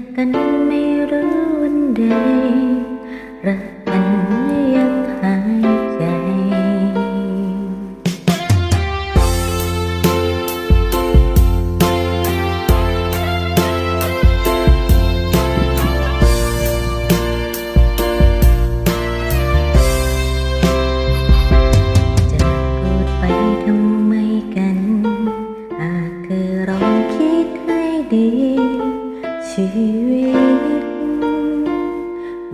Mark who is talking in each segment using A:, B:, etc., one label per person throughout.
A: กกันไม่รู้วันใดรักกันยังหายใจ จะพูดไปทำไมกัน อาจคือเคิดให้ดี ชีวิต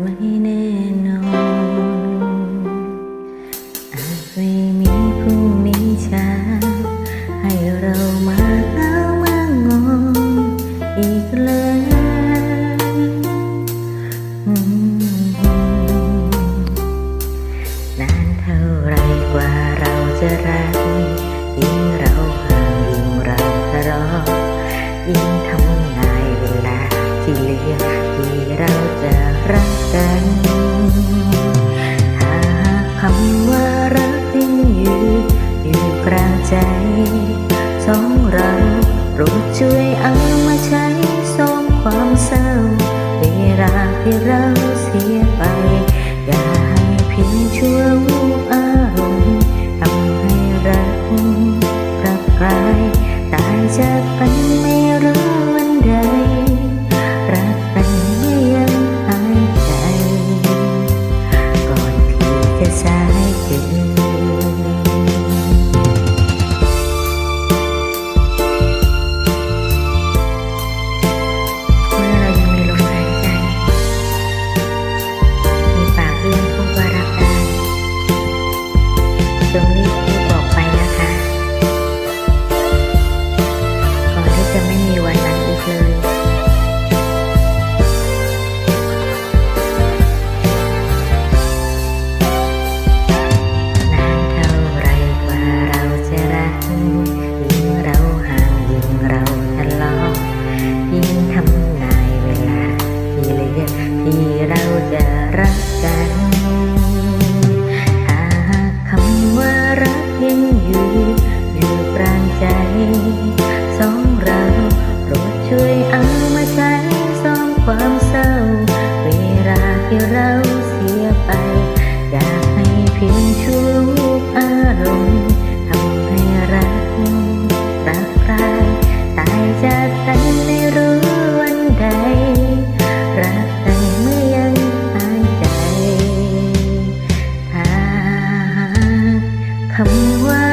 A: ไม่แน่นอนอาจไม่มีพรุ่งนี้เช้าให้เรามาหามางอนอีกแล้วนานเท่าไรกว่าเราจะรักยิ่งเราห่างยิ่งเราทะเลาะยิ่งทำ คำว่ารักยังอยู่อยู่กลางใจสองเราโปรดช่วยเอามาใช้ส่งความเศร้า เวลาที่เราเสียไป อย่าให้เพียงชั่ววูบอารมณ์ทำให้รักรักกลายตายจากกัน ที่ ดีที่เราจะรักกันหากคำว่ารักยังอยู่อยู่ปรางใจ สองเราโปรดช่วยเอามาใช้ซ่อมความเศร้า เวลาที่เราำว่า